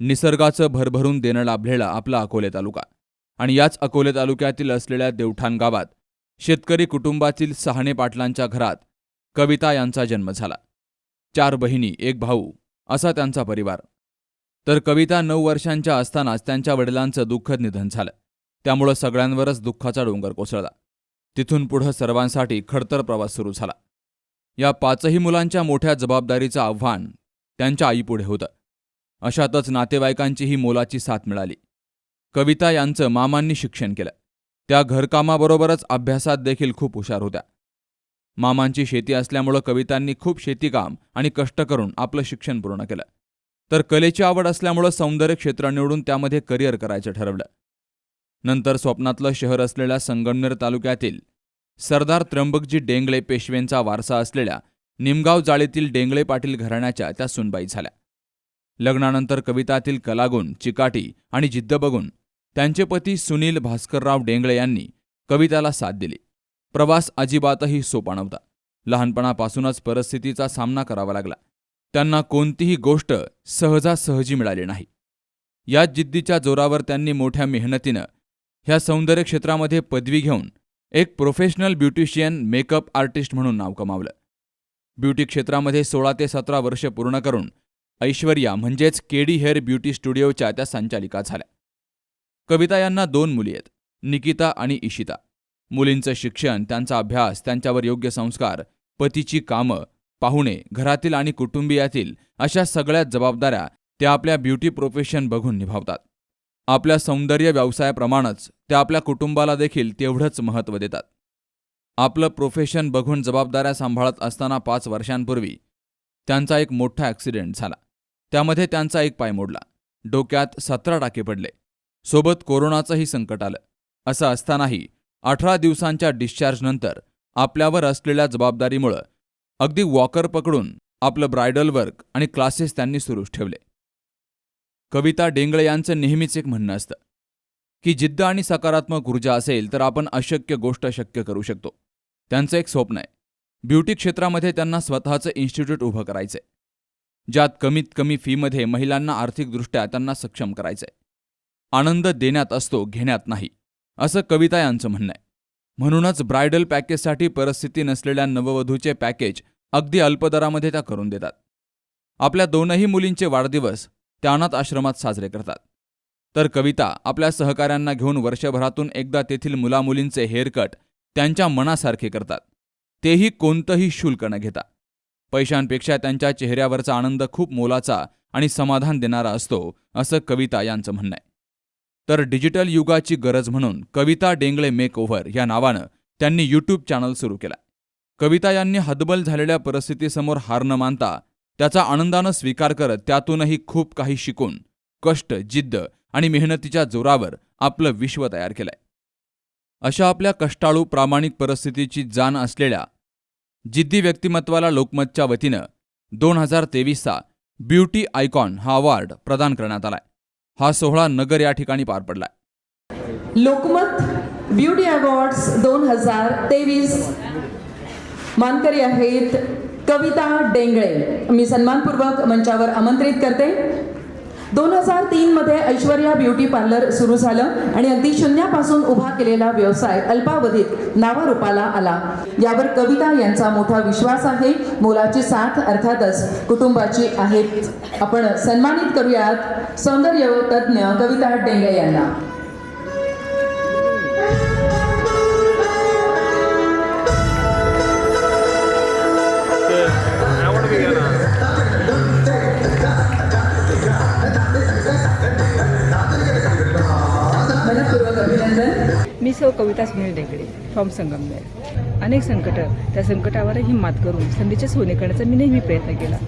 निसर्गाचं भरभरून देणं लाभलेला आपला अकोले तालुका. आणि याच अकोले तालुक्यातील असलेल्या देवठाण गावात शेतकरी कुटुंबातील सहाणे पाटलांच्या घरात कविता यांचा जन्म झाला. चार बहिणी एक भाऊ असा त्यांचा परिवार. तर कविता नऊ वर्षांच्या असतानाच त्यांच्या वडिलांचं दुःखद निधन झालं. त्यामुळं सगळ्यांवरच दुःखाचा डोंगर कोसळला. तिथून पुढं सर्वांसाठी खडतर प्रवास सुरू झाला. या पाचही मुलांच्या मोठ्या जबाबदारीचं आव्हान त्यांच्या आईपुढे होतं. अशातच नातेवाईकांचीही मोलाची साथ मिळाली. कविता यांचं मामांनी शिक्षण केलं. त्या घरकामाबरोबरच अभ्यासात देखील खूप हुशार होत्या. मामांची शेती असल्यामुळं कवितांनी खूप शेतीकाम आणि कष्ट करून आपलं शिक्षण पूर्ण केलं. तर कलेची आवड असल्यामुळं सौंदर्य क्षेत्र निवडून त्यामध्ये करिअर करायचं ठरवलं. नंतर स्वप्नातलं शहर असलेल्या संगमनेर तालुक्यातील सरदार त्र्यंबकजी डेंगळे पेशवेंचा वारसा असलेल्या निमगाव जाळीतील डेंगळे पाटील घराण्याच्या त्या सुनबाई झाल्या. लग्नानंतर कवितातील कलागुण चिकाटी आणि जिद्द बघून त्यांचे पती सुनील भास्करराव डेंगळे यांनी कविताला साथ दिली. प्रवास अजिबातही सोपा नव्हता. लहानपणापासूनच परिस्थितीचा सामना करावा लागला. त्यांना कोणतीही गोष्ट सहजासहजी मिळाली नाही. या जिद्दीच्या जोरावर त्यांनी मोठ्या मेहनतीनं ह्या सौंदर्य क्षेत्रामध्ये पदवी घेऊन एक प्रोफेशनल ब्युटिशियन मेकअप आर्टिस्ट म्हणून नाव कमावलं. ब्युटी क्षेत्रामध्ये सोळा ते सतरा वर्ष पूर्ण करून ऐश्वर्या म्हणजेच केडी हेअर ब्युटी स्टुडिओच्या त्या संचालिका झाल्या. कविता यांना दोन मुली आहेत निकिता आणि इशिता. मुलींचं शिक्षण त्यांचा अभ्यास त्यांच्यावर योग्य संस्कार पतीची कामं पाहुणे घरातील आणि कुटुंबियातील अशा सगळ्या जबाबदाऱ्या त्या आपल्या ब्युटी प्रोफेशन बघून निभावतात. आपल्या सौंदर्य व्यवसायाप्रमाणेच त्या आपल्या कुटुंबाला देखील तेवढंच महत्त्व देतात. आपलं प्रोफेशन बघून जबाबदाऱ्या सांभाळत असताना पाच वर्षांपूर्वी त्यांचा एक मोठा ॲक्सिडेंट झाला. त्यामध्ये त्यांचा एक पाय मोडला. डोक्यात सतरा टाके पडले. सोबत कोरोनाचंही संकट आलं. असं असतानाही अठरा दिवसांच्या डिस्चार्जनंतर आपल्यावर असलेल्या जबाबदारीमुळं अगदी वॉकर पकडून आपलं ब्रायडल वर्क आणि क्लासेस त्यांनी सुरूच ठेवले. कविता डेंगळे यांचं नेहमीच एक म्हणणं असतं. की जिद्द आणि सकारात्मक ऊर्जा असेल तर आपण अशक्य गोष्ट शक्य करू शकतो. त्यांचं एक स्वप्न आहे. ब्युटी क्षेत्रामध्ये त्यांना स्वतःचं इन्स्टिट्यूट उभं करायचंय. ज्यात कमीत कमी फीमध्ये महिलांना आर्थिकदृष्ट्या त्यांना सक्षम करायचंय. आनंद देण्यात असतो घेण्यात नाही असं कविता यांचं म्हणणं आहे. म्हणूनच ब्रायडल पॅकेजसाठी परिस्थिती नसलेल्या नववधूचे पॅकेज अगदी अल्पदरामध्ये त्या करून देतात. आपल्या दोनही मुलींचे वाढदिवस त्या अनाथ आश्रमात साजरे करतात. तर कविता आपल्या सहकाऱ्यांना घेऊन वर्षभरातून एकदा तेथील मुलामुलींचे हेअरकट त्यांच्या मनासारखे करतात. तेही कोणतंही शुल्क न घेता. पैशांपेक्षा त्यांच्या चेहऱ्यावरचा आनंद खूप मोलाचा आणि समाधान देणारा असतो असं कविता यांचं म्हणणं आहे. तर डिजिटल युगाची गरज म्हणून कविता डेंगळे मेक ओव्हर या नावानं त्यांनी यूट्यूब चॅनल सुरू केला. कविता यांनी हदबल झालेल्या परिस्थितीसमोर हार न मानता त्याचा आनंदानं स्वीकार करत त्यातूनही खूप काही शिकून कष्ट जिद्द आणि मेहनतीच्या जोरावर आपलं विश्व तयार केलंय. अशा आपल्या कष्टाळू प्रामाणिक परिस्थितीची जाण असलेल्या जिद्दी व्यक्तिमत्वाला लोकमतच्या वतीनं दोन हजार तेवीसचा ब्युटी आयकॉन हा अवॉर्ड प्रदान करण्यात आलाय. हा सोहळा नगर या ठिकाणी पार पडलाय. लोकमत ब्युटी अवॉर्ड्स दोन हजार तेवीस मानकरी आहेत कविता डेंगळे. मी सन्मानपूर्वक मंचावर आमंत्रित करते. दोन हजार तीन मध्ये ऐश्वर्या ब्युटी पार्लर सुरू झालं आणि अगदी शून्यापासून उभा केलेला व्यवसाय अल्पावधीत नावारूपाला आला. यावर कविता यांचा मोठा विश्वास आहे. मोलाची साथ अर्थातच कुटुंबाची आहे आपण सन्मानित करूयात सौंदर्य तज्ज्ञ कविता डेंगे यांना. सौ कविता सुनील डेकडे फ्रॉम संगमनेर अनेक संकटं त्या संकटावरही मात करून संधीचे सोने करण्याचा मी नेहमी प्रयत्न केला.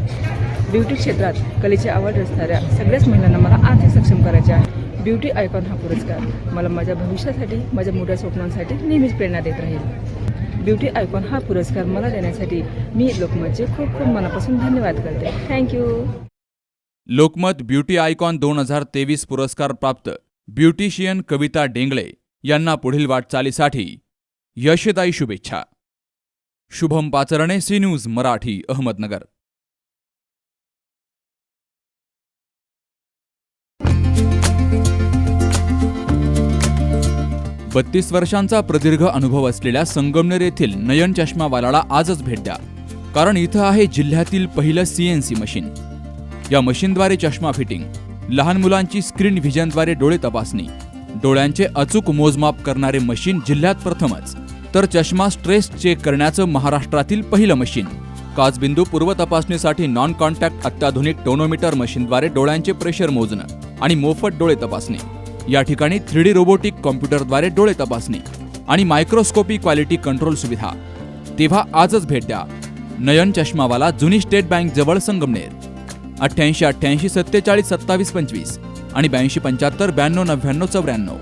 ब्युटी क्षेत्रात कलेची आवड असणाऱ्या सगळ्याच महिलांना मला आर्थिक सक्षम करायचे आहे. ब्युटी आयकॉन हा पुरस्कार मला माझ्या भविष्यासाठी माझ्या मोठ्या स्वप्नांसाठी नेहमीच प्रेरणा देत राहील. ब्युटी आयकॉन हा पुरस्कार मला देण्यासाठी मी लोकमतचे खूप खूप मनापासून धन्यवाद करते. थँक्यू लोकमत ब्युटी आयकॉन दोन हजार तेवीस पुरस्कार प्राप्त. ब्युटिशियन कविता डेंगळे. यांना पुढील वाटचालीसाठी यशदायी शुभेच्छा. Shubham Pacharne C news Marathi Ahmednagar. बत्तीस वर्षांचा प्रदीर्घ अनुभव असलेल्या संगमनेर येथील नयन चष्मावालाला आजच भेट द्या. कारण इथं आहे जिल्ह्यातील पहिलं सीएनसी मशीन. या मशीनद्वारे चष्मा फिटिंग लहान मुलांची स्क्रीन व्हिजनद्वारे डोळे तपासणी डोळ्यांचे अचूक मोजमाप करणारे मशीन जिल्ह्यात प्रथमच. तर चष्मा स्ट्रेस चेक करण्याचं महाराष्ट्रातील पहिलं मशीन. काचबिंदू पूर्व तपासणीसाठी नॉन कॉन्टॅक्ट अत्याधुनिक टोनोमीटर मशीनद्वारे डोळ्यांचे प्रेशर मोजणं आणि मोफत डोळे तपासणी. या ठिकाणी थ्री डी रोबोटिक कॉम्प्युटरद्वारे डोळे तपासणी आणि मायक्रोस्कोपी क्वालिटी कंट्रोल सुविधा. तेव्हा आजच भेट द्या. नयन चष्मावाला जुनी स्टेट बँक जवळ संगमनेर. अठ्ठ्याऐंशी अठ्ठ्याऐंशी सत्तेचाळीस सत्तावीस पंचवीस. आणि ब्याऐंशी पंच्याहत्तर ब्याण्णव नव्याण्णव चौऱ्याण्णव.